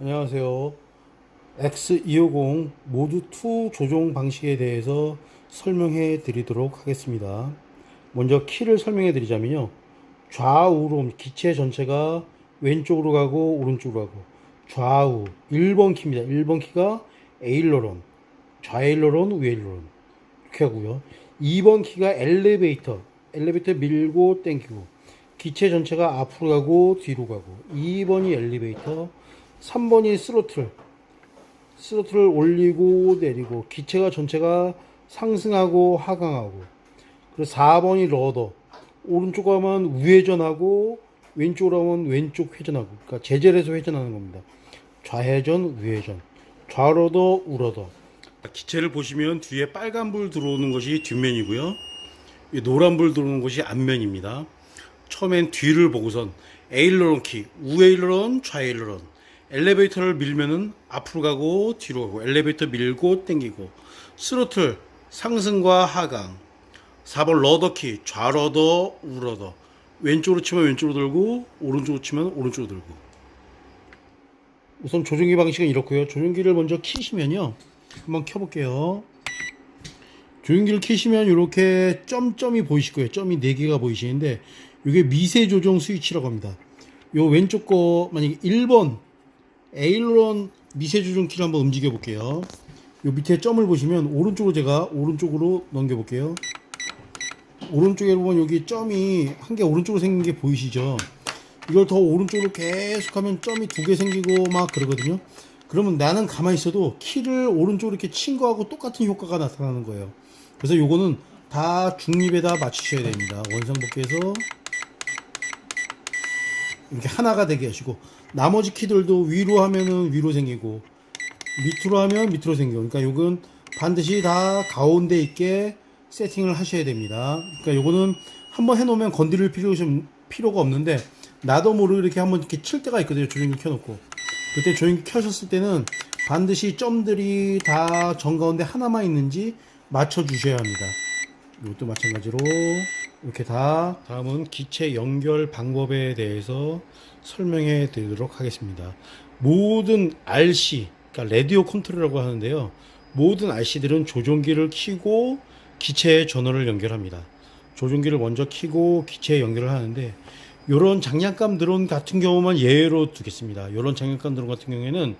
안녕하세요. X250 모드 2 조종 방식에 대해서 설명해 드리도록 하겠습니다. 먼저 키를 설명해 드리자면요. 좌우로 기체 전체가 왼쪽으로 가고 오른쪽으로 가고 좌우 1번 키입니다. 1번 키가 에일러론, 좌에일러론, 우에일러론 이렇게 하고요. 2번 키가 엘리베이터, 엘리베이터 밀고 당기고 기체 전체가 앞으로 가고 뒤로 가고 2번이 엘리베이터 3번이 스로틀. 스로틀을 올리고 내리고 기체가 전체가 상승하고 하강하고. 그리고 4번이 러더. 오른쪽 하면 우회전하고 왼쪽으로 하면 왼쪽 회전하고. 그러니까 제절에서 회전하는 겁니다. 좌회전 우회전. 좌러더 우러더. 기체를 보시면 뒤에 빨간 불 들어오는 것이 뒷면이고요. 이 노란 불 들어오는 것이 앞면입니다. 처음엔 뒤를 보고선 에일러론 키, 우에일러론, 좌에일러론. 엘리베이터를 밀면은 앞으로 가고 뒤로 가고 엘리베이터 밀고 당기고 스로틀 상승과 하강. 4번 러더 키, 좌러더, 우러더. 왼쪽으로 치면 왼쪽으로 들고 오른쪽으로 치면 오른쪽으로 들고. 우선 조종기 방식은 이렇고요. 조종기를 먼저 키시면요. 한번 켜볼게요. 조종기를 키시면 이렇게 점점이 보이실 거예요. 점이 4개가 보이시는데 이게 미세 조정 스위치라고 합니다. 요 왼쪽 거 만약에 1번 에일런 미세 조정키를 한번 움직여 볼게요. 요 밑에 점을 보시면 오른쪽으로 제가 오른쪽으로 넘겨 볼게요. 오른쪽에 보면 여기 점이 한 개 오른쪽으로 생긴 게 보이시죠? 이걸 더 오른쪽으로 계속하면 점이 두 개 생기고 막 그러거든요. 그러면 나는 가만히 있어도 키를 오른쪽으로 이렇게 친 거하고 똑같은 효과가 나타나는 거예요. 그래서 요거는 다 중립에다 맞추셔야 됩니다. 원상복귀해서 이렇게 하나가 되게 하시고 나머지 키들도 위로 하면은 위로 생기고 밑으로 하면 밑으로 생기고 그러니까 요건 반드시 다 가운데 있게 세팅을 하셔야 됩니다. 그러니까 요거는 한번 해놓으면 건드릴 필요가 없는데 나도 모르게 이렇게 한번 이렇게 칠 때가 있거든요. 조종기 켜놓고 그때 조종기 켜셨을 때는 반드시 점들이 다 정 가운데 하나만 있는지 맞춰 주셔야 합니다. 이것도 마찬가지로 이렇게 다 다음은 기체 연결 방법에 대해서 설명해 드리도록 하겠습니다. 모든 RC, 그러니까 라디오 컨트롤이라고 하는데요. 모든 RC들은 조종기를 켜고 기체에 전원을 연결합니다. 조종기를 먼저 켜고 기체에 연결을 하는데 이런 장난감 드론 같은 경우만 예로 두겠습니다. 이런 장난감 드론 같은 경우에는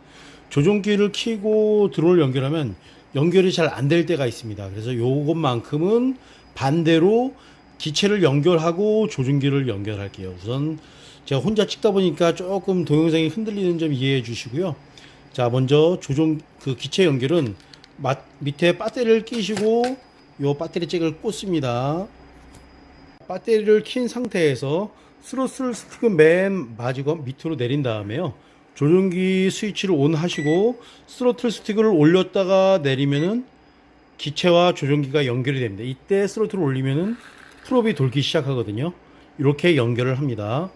조종기를 켜고 드론을 연결하면 연결이 잘 안 될 때가 있습니다. 그래서 요것만큼은 반대로 기체를 연결하고 조종기를 연결할게요. 우선 제가 혼자 찍다 보니까 조금 동영상이 흔들리는 점 이해해 주시고요. 자, 먼저 조종 그 기체 연결은 맛, 밑에 배터리를 끼시고 요 배터리 잭을 꽂습니다. 배터리를 킨 상태에서 스로틀 스틱은 맨 마지막 밑으로 내린 다음에요. 조종기 스위치를 온 하시고 스로틀 스틱을 올렸다가 내리면은 기체와 조종기가 연결이 됩니다. 이때 스로틀을 올리면은 프롭이 돌기 시작하거든요. 이렇게 연결을 합니다.